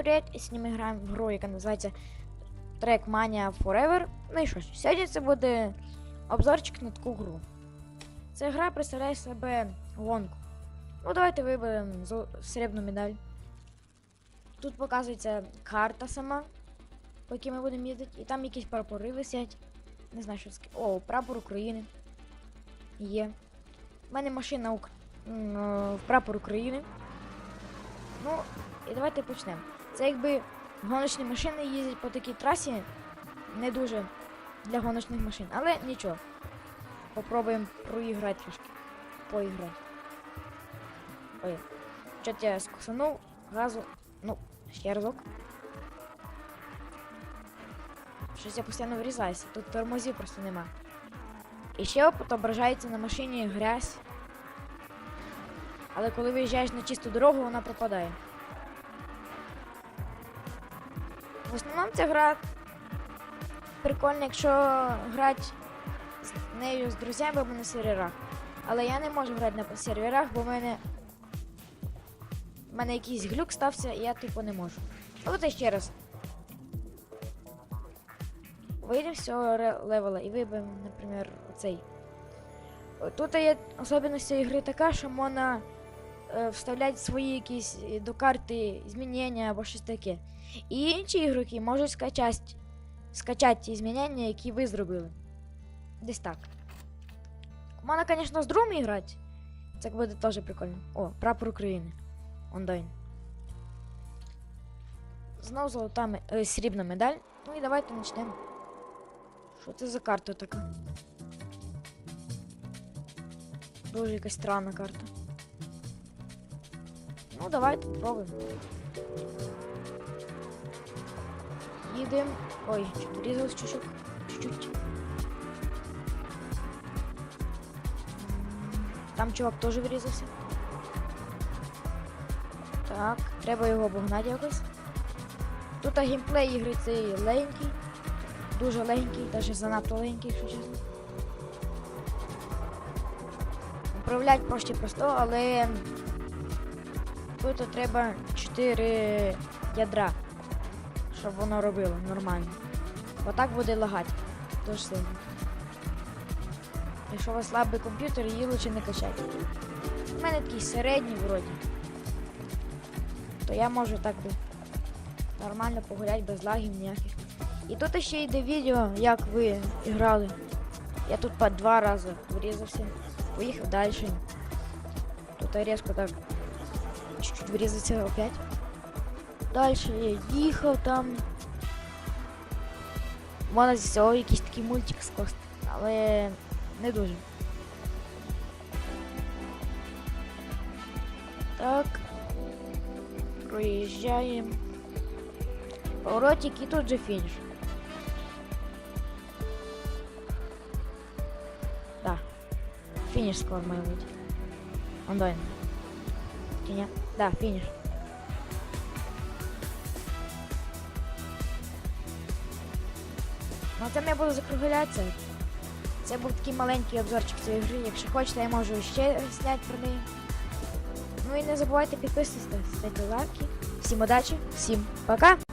Всем привет! І Сьогодні ми граємо в гру, яка називається Trackmania Forever. Ну і що ж, сьогодні це буде обзорчик на таку гру. Ця гра представляє себе гонку. Ну, давайте виберемо срібну медаль. Тут показується карта сама, по якій ми будемо їздити, і там якісь прапори висять. Не знаю, що це. О, прапор України. Є. У мене машина е, в прапор України. Ну, і давайте почнемо. Це якби гоночні машини їздять по такій трасі не дуже для гоночних машин, але нічого. Попробуємо проіграти трішки. Поіграти. Ой. Чот я скусанув, газу. Ну, ще разок. Щось я постійно врізаюся. Тут тормозів просто нема. І ще отображається на машині грязь. Але коли виїжджаєш на чисту дорогу, вона пропадає. В основному ця гра прикольна, якщо грати з нею з друзями або на серверах. Але я не можу грати на серверах, бо в мене. В мене якийсь глюк стався, і я типу не можу. Давайте ще раз. Вийдемо з цього левела і виберемо, наприклад, оцей. Тут є особливість цієї гри така, що можна е, вставляти свої якісь е, до карти змінення або щось таке. І інші ігроки можуть скачати, скачати ті змінення, які ви зробили. Десь так. Можна, звісно, з другом грати. Це буде теж прикольно. О, прапор України. Онлайн. Знову золота е, срібна медаль. Ну і давайте почнемо. Що це за карта така? Дуже якась странна карта. Ну, давайте попробуємо. Їдемо. Ой, чуть врізалось чуть-чуть. Чуть-чуть. Там чувак теж врізався. Так, треба його обогнати якось. Тут геймплей ігри цей легенький. Дуже легенький, навіть занадто легенький, якщо чесно. Управляти проще просто, але тут треба 4 ядра, щоб воно робило нормально. Отак буде лагати. Дуже сильно. Якщо у вас слабий комп'ютер, її лучше не качати. У мене такий середній вроді. То я можу так би нормально погуляти без лагів ніяких. І тут ще йде відео, як ви грали. Я тут по два рази врізався, поїхав далі. Тут різко так чуть-чуть врізався опять. Далі я їхав там. Можна з цього якийсь такий мультик скласти, але не дуже. Так. Проїжджаємо. Поворотик і тут же фініш. Да. Фініш скоро має бути. Чи? Да, фініш. Ну там я буду закруглятися. Це був такий маленький обзорчик цієї гри. Якщо хочете, я можу ще зняти про неї. Ну і не забувайте підписуватися, ставити лайки. Всім удачі, всім пока!